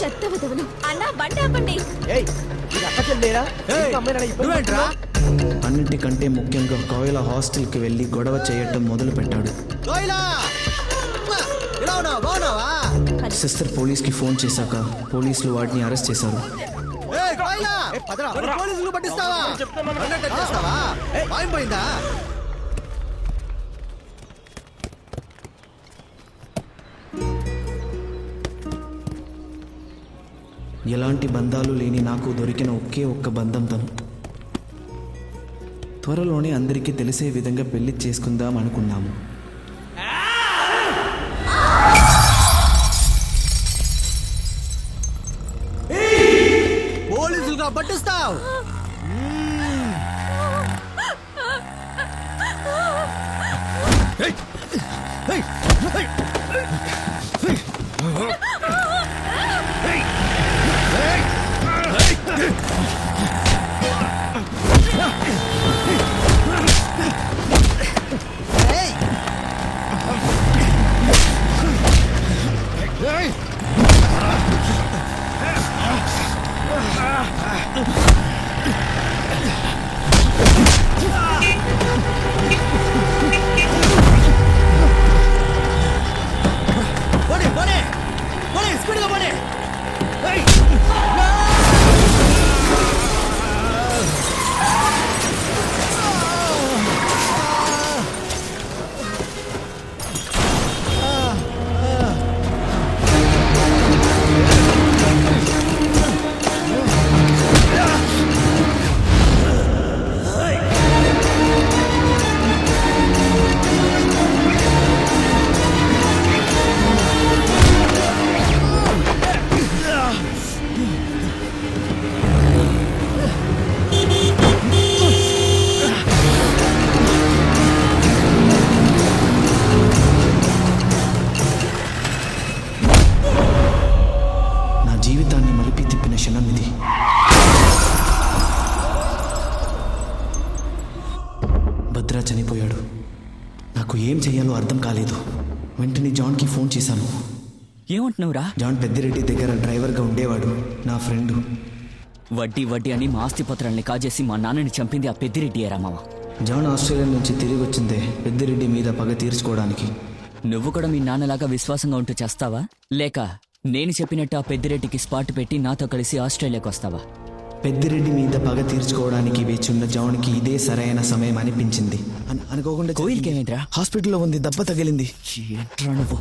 చెత్త విధవులు అన్నా బండి ఆపండి. అమ్మాయి నువ్వేంట్రా? అన్నిటికంటే ముఖ్యంగా కోయిల హాస్టల్కి వెళ్ళి గొడవ చేయటం మొదలు పెట్టాడు సిస్టర్ పోలీస్కి ఫోన్ చేశాక పోలీసులు వాటిని అరెస్ట్ చేశారు. ఏయ్, కోయిలా! మరి పోలీసులు పట్టిస్తావా? ఎలాంటి బంధాలు లేని నాకు దొరికిన ఒకే ఒక్క బంధం తను. త్వరలోనే అందరికీ తెలిసే విధంగా పెళ్ళి చేసుకుందాం అనుకున్నాము. పోలీసులుగా పట్టిస్తావు! పోనీ ఏమంటున్నావురా? జాన్ పెద్దిరెడ్డి దగ్గర డ్రైవర్గా ఉండేవాడు నా ఫ్రెండు. వడ్డీ వడ్డీ అని మా ఆస్తి పత్రాల్ని కాజేసి మా నాన్నని చంపింది ఆ పెద్దిరెడ్డి ఏరా మామ. జాన్ ఆస్ట్రేలియా నుంచి తిరిగి వచ్చిందే పెద్దిరెడ్డి మీద పగ తీర్చుకోవడానికి. నువ్వు కూడా మీ నాన్నలాగా విశ్వాసంగా ఉంటూ చేస్తావా? లేక నేను చెప్పినట్టు ఆ పెద్దిరెడ్డికి స్పాట్ పెట్టి నాతో కలిసి ఆస్ట్రేలియాకి వస్తావా? పెద్దిరెడ్డి మీద పగ తీర్చుకోవడానికి వేచున్న జాన్కి ఇదే సరైన సమయం అనిపించింది. అన్- అనుకోకుండా కోయిల్కి ఏమైందిరా? హాస్పిటల్లో ఉంది దెబ్బ తగిలింది. ఏంట్రా నువ్వు?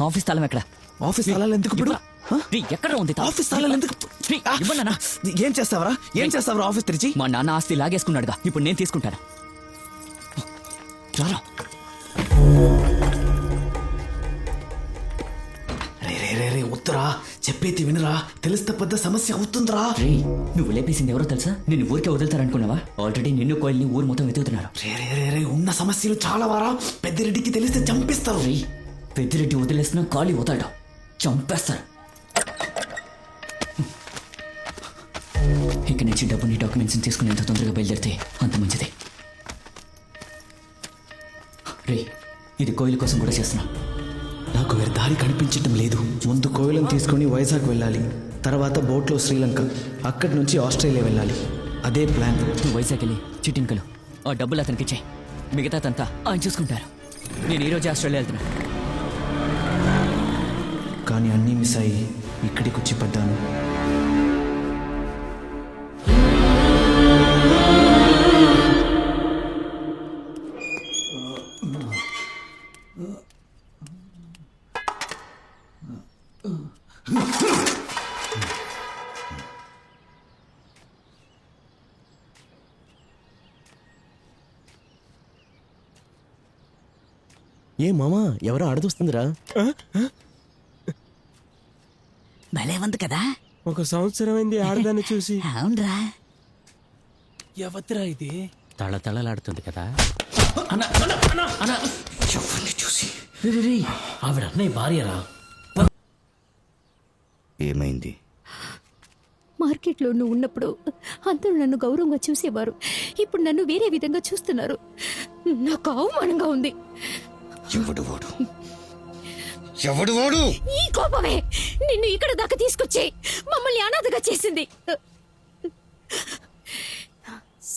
ఆఫీస్ స్థలం ఎక్కడ? ఆఫీస్ స్థలాలు ఎందుకు ఇప్పుడు? హ? ఎక్కడ ఉంది తాళం? ఆఫీస్ స్థలాలు ఎందుకు? ఇవ్వన్నానా? ఏం చేస్తావరా? ఏం చేస్తావరా ఆఫీస్ తెరిచి? మా నాన్న ఆస్తి లాగేసుకున్నాడుగా. ఇప్పుడు నేను తీసుకుంటాను. రారా. రే రే రే రే వద్దురా చెప్పేది వినరా. తెలిస్తే పెద్ద సమస్య అవుతుందిరా. రే నువ్వు లేపేసింది ఎవరో తెలుసా? నిన్ను ఊరికే వదులుతారనుకున్నావా? ఆల్రెడీ నిన్ను కోయిల్ని ఊరు మొత్తం వెతుకుతున్నారు. రే రే రే రే ఉన్న సమస్యలు చాలా వారా పెద్దిరెడ్డికి తెలిస్తే చంపిస్తారు. రేయ్ పెద్దిరెడ్డి వదిలేసిన ఖాళీ వదలడం. చంపేస్తారు. ఇక నుంచి డబ్బుని డాక్యుమెంట్స్ని తీసుకుని ఎంత తొందరగా బయలుదేరితే అంత మంచిది. రే ఇది కోయిల కోసం కూడా చేస్తున్నా. నాకు వేరే దారి కనిపించటం లేదు. ముందు కోయిలను తీసుకొని వైజాగ్ వెళ్ళాలి తర్వాత బోట్లో శ్రీలంక అక్కడి నుంచి ఆస్ట్రేలియా వెళ్ళాలి. అదే ప్లాన్. నువ్వు వైజాగ్ వెళ్ళి చిట్టింకలు ఆ డబ్బులు అతనికి ఇచ్చాయి. మిగతాదంతా ఆయన చూసుకుంటారు. నేను ఈరోజు ఆస్ట్రేలియా వెళ్తున్నా. కానీ అన్నీ మిస్ అయ్యి ఇక్కడికి వచ్చి పడ్డాను. ఏ మామా ఎవరో ఆడదొస్తుందిరా? భలే ఉంది కదా. ఒక సంవత్సరం అయింది ఆడదాన్ని చూసి. అవునరా. ఎవత్రా ఇది? తళతళలాడుతుంది కదా. చూసి? ఆవిడ అన్నయ్య భార్యరా? ఏమైంది? మార్కెట్లో నువ్వు ఉన్నప్పుడు అందరూ నన్ను గౌరవంగా చూసేవారు. ఇప్పుడు నన్ను వేరే విధంగా చూస్తున్నారు. నాకు అవమానంగా ఉంది. ఎవడు వాడు? ఎవడు వాడు? ఈ కోపమే! నిన్ను ఇక్కడ దాకా తీసుకొచ్చి మమ్మల్ని అనాథగా చేసింది.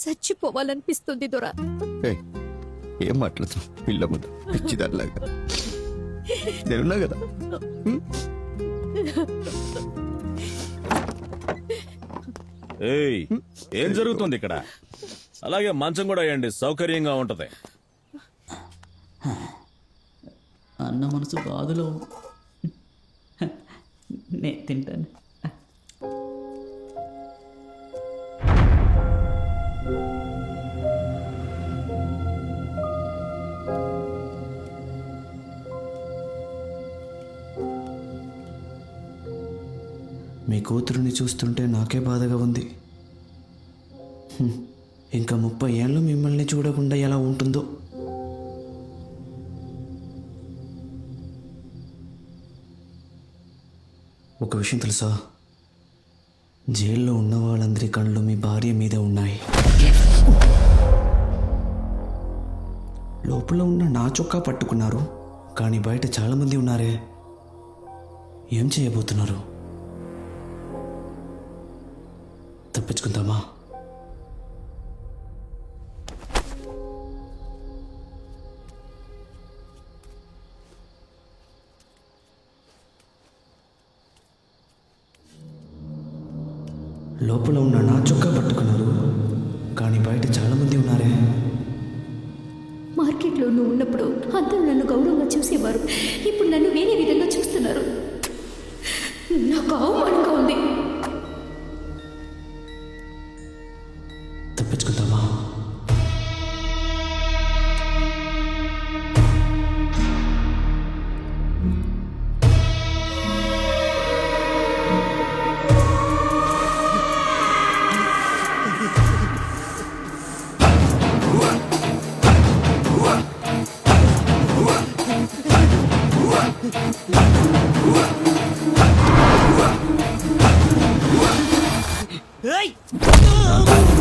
చచ్చిపోవాలనిపిస్తుంది దొరా. ఏయ్, ఏం మాట్లాడుతున్నావు? పిల్ల ముందు. పిచ్చిదానిలాగా నేనున్నా కదా? ఏయ్ ఏం జరుగుతుంది ఇక్కడ? అలాగే మంచం కూడా వేయండి సౌకర్యంగా ఉంటది. అన్న మనసు బాధలో నే తింటాను. మీ కూతురుని చూస్తుంటే నాకే బాధగా ఉంది. ఇంకా ముప్పై ఏళ్ళు మిమ్మల్ని చూడకుండా ఎలా ఉంటుందో ఒక విషయం తెలుసా? జైల్లో ఉన్న వాళ్ళందరి కళ్ళు మీ భార్య మీద ఉన్నాయి. లోపల ఉన్న నా చొక్కా పట్టుకున్నారు కానీ బయట చాలామంది ఉన్నారే. ఏం చేయబోతున్నారు? తప్పించుకుందామా? లోపల ఉన్న నా చొక్కా పట్టుకున్నారు. కానీ బయట చాలా మంది ఉన్నారే. మార్కెట్లో నువ్వు ఉన్నప్పుడు అందరూ నన్ను గౌరవంగా చూసేవారు. ఇప్పుడు నన్ను వేరే విధంగా చూస్తున్నారు. నాకు అవమానంగా ఉంది.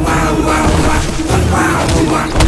ว้าวว้าวว้าวว้าว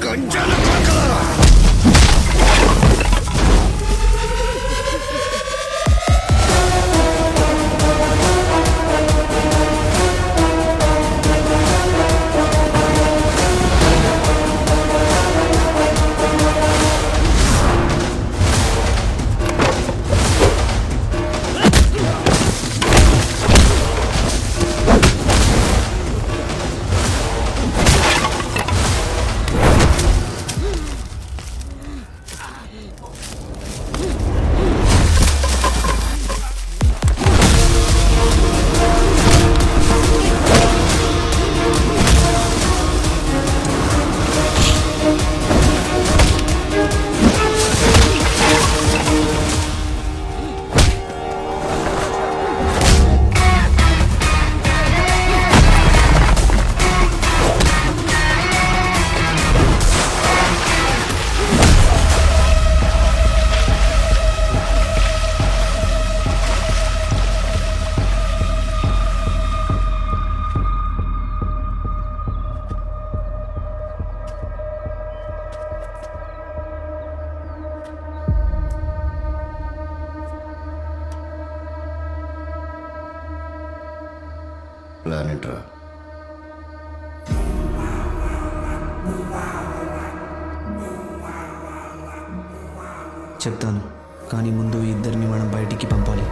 ガンジャのバカ ప్లానెట్ రా చెప్తాను. కానీ ముందు ఈ ఇద్దరిని మనం బయటికి పంపాలి.